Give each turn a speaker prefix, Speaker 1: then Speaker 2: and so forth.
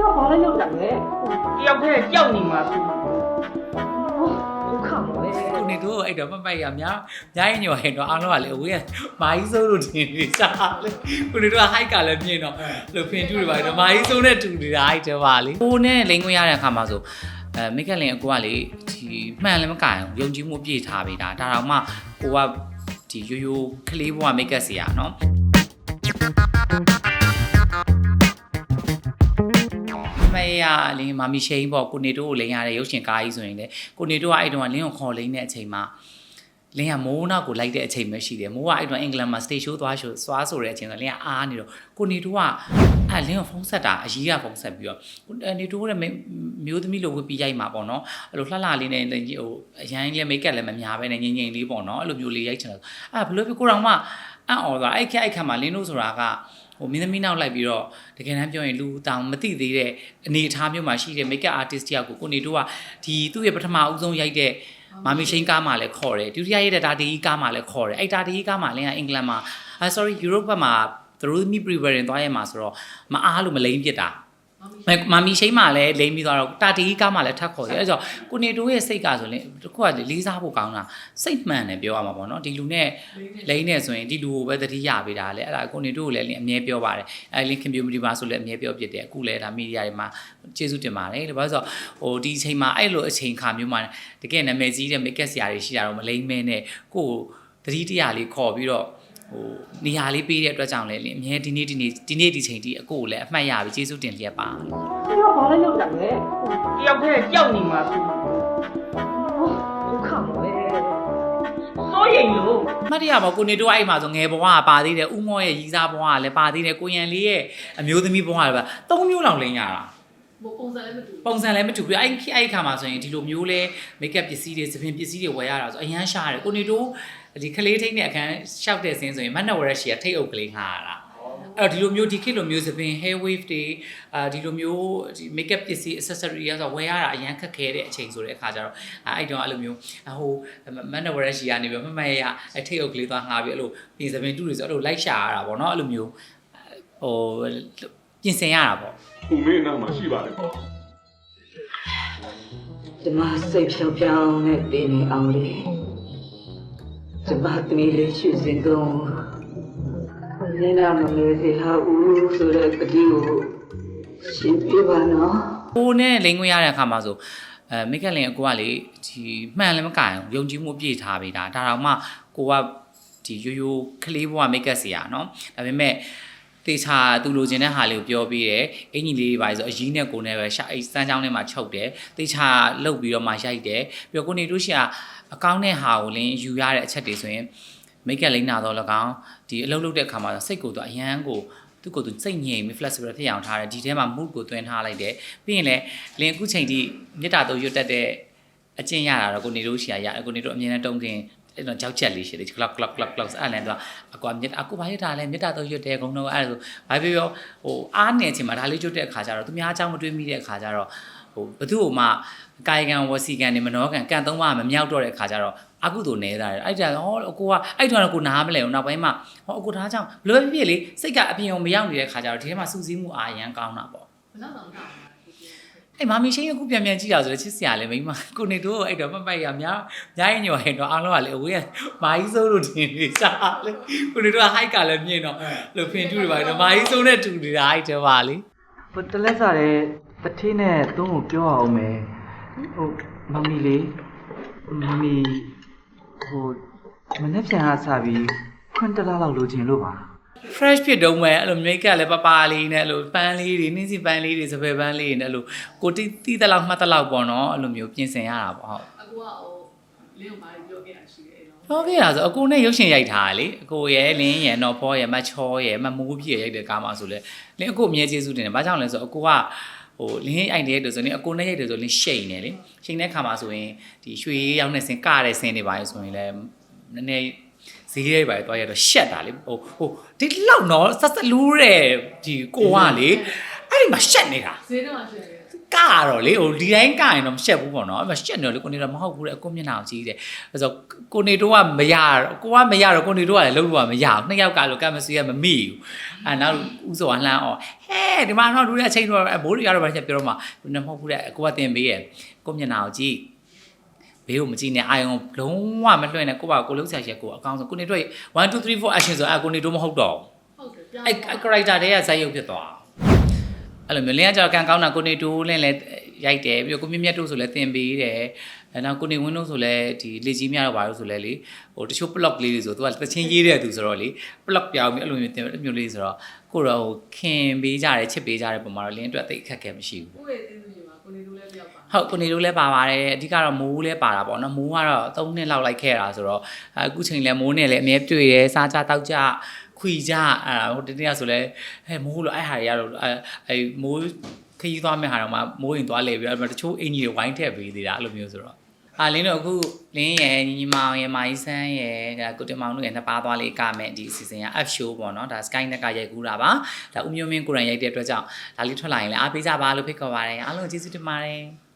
Speaker 1: ရောဘာလဲလောက်တာလဲ
Speaker 2: တယောက်တည်းကြောက်နေမှာသူ
Speaker 1: ဒုက္ခမပဲ
Speaker 3: ကိုနေတို့အဲ့တော့မပိုက်ရများများရင်ညော်ဟင်တော့အားလုံးကလေအဝေးကမာကြီးစိုးလို့တင်နေစားလေကိုနေတို့က hike ကလည်းမြင်တော့လို့ဖင်တူတွေပါတော့မာကြီးစိုးနဲ့တူနေတာအဲ့တော့ပါလေကိုနဲ့လိန်ခွင့်ရတဲ့အခါမှာဆိုအဲမိကလင်အကိုကလေဒီမှန်လည်းမကင်ဘူးယုံကြည်မှုပြည့်ထားပေးတာဒါတော့မှကိုကဒီရိုးရိုးကလေးဘဝမိတ်ကပ်စီရနော် ရလင်းမမီရှိန်ပေါ့ကိုနေတို့ကိုလိန်ရတဲ့ရုပ်ရှင်ကားကြီးဆိုရင်လေကိုနေတို့ကအဲ့တုန်းကလင်းကိုခေါ်လိန်တဲ့အချိန်မှာလင်းကမိုးနောက်ကိုလိုက်တဲ့အချိန်ပဲရှိတယ်မိုးကအဲ့တုန်းကအင်္ဂလန်မှာ stage show သွားရှိုးသွားဆိုတဲ့အချိန်ဆိုလင်းကအားနေတော့ကိုနေတို့ကအဲ့လင်းကိုဖုန်းဆက်တာအကြီးကဖုန်းဆက်ပြီးတော့ကိုနေတို့ကမျိုးသမီးလိုဝတ်ပြီးရိုက်မှာပေါ့နော်အဲ့လိုလှလှလေးနဲ့ဟိုအရန်လေးမိတ်ကပ်လည်းမများပဲနဲ့ငိမ့်ငိမ့်လေးပေါ့နော်အဲ့လိုမျိုးလေးရိုက်ချင်တယ်အဲ့ဘယ်လိုဖြစ်ကိုတော်မှအံ့ဩသွားအဲ့ခက်အဲ့ခက်မှာလင်းတို့ဆိုတာက ဟိုမင်းသမီးနောက်လိုက်ပြီးတော့တကယ်တမ်းပြောရင်လူတောင်မသိသေးတဲ့အနေအထားမျိုးမှာရှိတဲ့ makeup artist တယောက်ကိုကိုနေတို့ကဒီသူ့ရဲ့ပထမအဦးဆုံးရိုက်တဲ့မာမီရှိန်ကားမှာလည်းခေါ်တယ်ဒုတိယရိုက်တဲ့ဒါတီကားမှာလည်းခေါ်တယ်အဲ့ဒါတီကားမှာလည်းအင်္ဂလန်မှာအဲ sorry Europe ဘက်မှာသူတို့မိ preparing သွားရမှာဆိုတော့မအားလို့မလိမ့်ပြစ်တာ မာမီရှိန်မှာလည်းလိမ့်ပြီးသွားတော့တာတီကားမှာလည်းထပ်ခေါ်တယ်အဲ့တော့ကိုနေတို့ရဲ့စိတ်ကဆိုရင်တခုကလေးစားဖို့ကောင်းတာစိတ်မှန်တယ်ပြောရမှာပေါ့နော်ဒီလူနဲ့လိမ့်နေဆိုရင်ဒီလူကိုပဲတတိယပေးတာလေအဲ့ဒါကိုနေတို့ကိုလည်းအမြဲပြောပါတယ်အဲ့လင်း community မှာဆိုလည်းအမြဲပြောဖြစ်တယ်အခုလည်းဒါမီဒီယာတွေမှာကျေးဇူးတင်ပါတယ်ဒါပါဆိုဟိုဒီအချိန်မှာအဲ့လိုအချိန်ခါမျိုးမှာတကယ်နာမည်ကြီးတဲ့ make up ဆရာတွေရှိတာတော့မလိမ့်မဲနဲ့ကိုယ်တတိတရလေးခေါ်ပြီးတော့ ဟိုနေရာလေးပေးတဲ့အတွက်ကြောင့်လည်းလင်းအမြဲဒီနေ့ဒီနေ့ဒီနေ့ဒီချိန်ထိအကိုကိုလည်းအမှတ်ရပြီးကျေးဇူးတင်လျက်ပါ
Speaker 1: အဲရောဘာလဲလောက်တာလဲ
Speaker 2: တယောက်တည်းကြောက်နေမှာသူ
Speaker 1: ဒုက္ခမပဲ
Speaker 2: စိုးရိမ်လို့
Speaker 3: မှတ်တရပါကိုနေတို့အဲ့မှာဆိုငယ်ဘဝကပါသေးတယ်ဥမောရဲ့ရီစားဘဝကလည်းပါသေးတယ်ကိုရန်လေးရဲ့အမျိုးသမီးဘဝကလည်းပါ၃မျိုးလောက်လင်းရတာ
Speaker 4: ပုံစံလည်းမတူ
Speaker 3: ပုံစံလည်းမတူဘူးအဲ့ဒီအဲ့ဒီခါမှာဆိုရင်ဒီလိုမျိုးလဲမိတ်ကပ်ပစ္စည်းတွေသပင်ပစ္စည်းတွေဝယ်ရတာဆိုအရန်ရှားတယ်ကိုနေတို့ဒီကလေးထိတ်တဲ့အခန်းရှောက်တဲ့ဆင်းဆိုရင်မတ်နဝရက်ရှီကထိတ်အုပ်ကလေးငှားရတာအဲ့တော့ဒီလိုမျိုးဒီခေတ်လိုမျိုးသပင် hair wave တွေအာဒီလိုမျိုးဒီ makeup ပစ္စည်း accessory ရဆိုဝယ်ရတာအရန်ခက်ခဲတဲ့အချိန်ဆိုတဲ့အခါကျတော့အဲ့အဲ့တော့အဲ့လိုမျိုးအဟိုမတ်နဝရက်ရှီကနေပြီးမမရရအထိတ်အုပ်ကလေးသွားငှားပြီးအဲ့လိုပြင်သပင်တူတွေဆိုအဲ့လိုလိုက်ရှာရတာပေါ့နော်အဲ့လိုမျိုးဟို ပြင်ဆင်ရတာပေါ့
Speaker 5: ကိုမင်းနောက်မှာရှိပါတယ်ပေါ့
Speaker 1: ဒီမှာစိတ်ဖြောင်ဖြောင်နဲ့တည်နေအောင်လေဒီမှာတမီးလေးရှိစင်ကုန်နင်းနာမလေးစီဟာဦးဆိုတဲ့ကတိကိုရှင်းပြပါနော်
Speaker 3: ကိုနဲ့လိန်ခွင့်ရတဲ့အခါမှာဆိုအဲမိကလင်အကိုကလေဒီမှန်လည်းမကင်ဘူးယုံကြည်မှုပြည့်ထားပေးတာဒါတော့မှကိုကဒီရိုးရိုးကလေးဘဝမိတ်ကပ်စီရနော်ဒါပေမဲ့ တေချာသူလိုချင်တဲ့ဟာလေးကိုပြောပြီးတယ်အင်ကြီးလေးတွေပါဆိုအရင်နဲ့ကိုနဲ့ပဲရှာအိစမ်းချောင်းထဲမှာချုပ်တယ်တေချာလုတ်ပြီးတော့မှရိုက်တယ်ပြီးတော့ကိုနေတို့ရှာအကောင်းတဲ့ဟာကိုလင်းယူရတဲ့အချက်တွေဆိုရင်မိတ်ကပ်လိမ့်နာတော့လကောင်းဒီအလုပ်လုပ်တဲ့အခါမှာစိတ်ကိုတော့အရန်ကိုသူ့ကိုယ်သူစိတ်ငြိမ်ပြီး flexible ဖြစ်အောင်ထားတယ်ဒီထဲမှာ mood ကိုသွင်းထားလိုက်တယ်ပြီးရင်လည်းလင်းအခုချိန်ထိမြစ်တာတော့ရွတ်တက်တဲ့အကျင့်ရတာတော့ကိုနေတို့ရှိရရတယ်ကိုနေတို့အမြဲတမ်းတုံးခင် အဲ့တော့ကြောက်ချက်လေးရှိတယ် clock clock clock clock အဲ့လည်းတော့အကွာမြစ်အကူဘာရတာလဲမြစ်တာတော့ရွတ်တယ်အကုန်လုံးအဲ့ဒါဆိုဘာပြောပြောဟိုအားနေချင်းမှာဒါလေးရွတ်တဲ့အခါကျတော့သူများအကြောင်းမတွေးမိတဲ့အခါကျတော့ဟိုဘသူ့ဟိုမှကာယကံဝစီကံနေမနောကံကံသုံးပါးမမြောက်တော့တဲ့အခါကျတော့အကုသို့နေတာတယ်အဲ့ဒါဟောအကိုကအဲ့ထွန်းကကိုနားမလဲဘူးနောက်ပိုင်းမှာဟောအကိုဒါကြောင့်ဘယ်လိုပဲဖြစ်ဖြစ်လေစိတ်ကအပြင်ကိုမရောက်နေတဲ့အခါကျတော့ဒီထဲမှာစူးစီးမှုအာရန်ကောင်းတာပေါ့
Speaker 4: ဘယ်တော့မှမကောင်းဘူး
Speaker 3: အဲ့မာမီရှိန်အခုပြန်ပြန်ကြည့်ရဆိုတော့ချစ်စရာလည်းမိမကိုနေတို့အဲ့တော့မပိုက်ရများများရင်ညော်ဟင်တော့အားလုံးကလေအဝေးကမာကြီးစိုးလို့တင်နေစားလေကိုနေတို့က hike ကလည်းမြင်တော့လို့ဖင်တူတွေပါတော့မာကြီးစိုးနဲ့တူနေတာအဲ့တည်းပါလေ
Speaker 6: ဟိုတလက်စားတဲ့တထေးနဲ့သုံးကိုပြောအောင်မယ်ဟိုမမီလေးမမီဟိုမနေ့ပြန်ကစပြီးခွန်းတလားလောက်လိုချင်လို့ပါ
Speaker 3: fresh ဖြစ်တုံးပဲအဲ့လို make up လည်းပပလေးနဲ့အဲ့လိုပန်းလေးတွေနှင်းစီပန်းလေးတွေစပယ်ပန်းလေးတွေနဲ့အဲ့လိုကိုတိတိတလောက်မှတ်တလောက်ပေါ့နော်အဲ့လိုမျိုးပြင်ဆင်ရတာပေါ့ဟုတ်
Speaker 4: အကူကဟိုလင်းကိုမာပြောခဲ့တာရှိတယ်အဲ့တော့
Speaker 3: ဟုတ်ကဲ့လားဆိုအကိုနဲ့ရုပ်ရှင်ရိုက်ထားတာလေအကိုရဲ့လင်းရဲ့နော်ဖောရဲ့မတ်ချောရဲ့မမိုးပြည့်ရိုက်တဲ့ကားမှာဆိုလဲလင်းအကိုအမြဲကျေးဇူးတင်တယ်ဘာကြောင့်လဲဆိုအကိုကဟိုလင်းရဲ့အိုင်တရိုက်တယ်ဆိုရင်အကိုနဲ့ရိုက်တယ်ဆိုလင်းရှိန်နေလေရှိန်တဲ့ခါမှာဆိုရင်ဒီရွှေရောက်နေစင်ကတဲ့စင်တွေပါရဆိုရင်လဲနည်းနည်း ဈေးရိုက်ပါရတော့ရတော့ရှက်တာလေဟိုဟိုဒီလောက်နော်ဆက်ဆက်လူးတဲ့ဒီကိုကလေအဲ့ဒီမှာရှက်နေတာ
Speaker 4: ဈေးတော့ရှိတယ်
Speaker 3: ကတော့လေဟိုဒီတိုင်းကရင်တော့မရှက်ဘူးပေါ့နော်အဲ့မှာရှက်နေတော့လေကိုနေတော့မဟုတ်ဘူးတဲ့ကိုမျက်နှာကိုကြည့်တယ်အဲ့ဆိုကိုနေတော့ကမရတော့ကိုကမရတော့ကိုနေတော့ကလည်းလုံးလို့ကမရဘူးနှစ်ယောက်ကလို့ကမစီကမမိဘူးအဲ့နောက်ဥစောကလှမ်းအော်ဟဲဒီမှာတော့လူတွေအချိန်တော့ဘိုးတွေကတော့ဗာချက်ပြောတော့မှလူနဲ့မဟုတ်ဘူးတဲ့ကိုကတင်ပေးရဲ့ကိုမျက်နှာကိုကြည့် ဘေးကိုမကြည့်နဲ့အာယုံလုံးဝမလွှင့်နဲ့ကိုပါကိုလုံးဆရာချက်ကိုအကောင်းဆုံးကိုနေတော့1 2 3 4 action ဆိုအဲ့ကိုနေတော့မဟုတ်တော့ဘူး
Speaker 4: ဟုတ်တယ်ပြောင်း
Speaker 3: အဲ့အဲ့ character တွေကဇာတ်ရုပ်ဖြစ်သွားအဲ့လိုမျိုးလင်းကကြောက်ကန်ကောင်းတာကိုနေတိုးလင်းလဲရိုက်တယ်ပြီးတော့ကိုမြင့်မြတ်တို့ဆိုလဲသင်ပေးတယ်အဲနောက်ကိုနေဝင်းတို့ဆိုလဲဒီလေကြီးများတော့ပါလို့ဆိုလဲလေဟိုတချို့ block လေးတွေဆိုသူကတချင်းရေးတဲ့သူဆိုတော့လေ block ပြောင်းပြီးအဲ့လိုမျိုးသင်အဲ့မျိုးလေးဆိုတော့ကိုတော့ဟိုခင်ပေးကြတယ်ချစ်ပေးကြတယ်ပုံမှာတော့လင်းအတွက်တိတ်အခက်ခဲမရှိဘူး
Speaker 4: ကိုယ့်ရဲ့တင်းသူကြီးမှာ ကိုနေတို့လည်းပြောက်ပါ
Speaker 3: ဟုတ်ကိုနေတို့လည်းပါပါတယ်အဓိကတော့မိုးလည်းပါတာပေါ့နော်မိုးကတော့3နှစ်လောက်လိုက်ခဲ့တာဆိုတော့အခုချိန်လည်းမိုးနဲ့လည်းအမြဲတွေ့ရဲစားကြတောက်ကြခွီကြအဲ့ဒါဟိုတနေ့ကဆိုလဲဟဲ့မိုးလို့အဲ့ဟာတွေကတော့အဲအဲမိုးခရီးသွားမဲ့ဟာတော့မှမိုးရင်သွားလေပြီးတော့တချို့အင်ကြီးတွေဝိုင်းထည့်ပေးသေးတာအဲ့လိုမျိုးဆိုတော့ အာလင်းတို့အခုလင်းရယ်ညီညီမောင်ရယ်မာကြီးဆန်းရယ်ဒါကိုတင်မောင်တို့ရယ်နှစ်ပါးသွားလေးကမယ်ဒီအစီအစဉ်က F show ပေါ့နော်ဒါ Sky Net ကရိုက်ကူးတာပါဒါဦးမျိုးမင်းကိုရန်ရိုက်တဲ့အတွက်ကြောင့်ဒါလေးထွက်လာရင်လည်းအားပေးကြပါလို့ဖိတ်ခေါ်ပါတယ်အားလုံးကျေးဇူးတင်ပါတယ်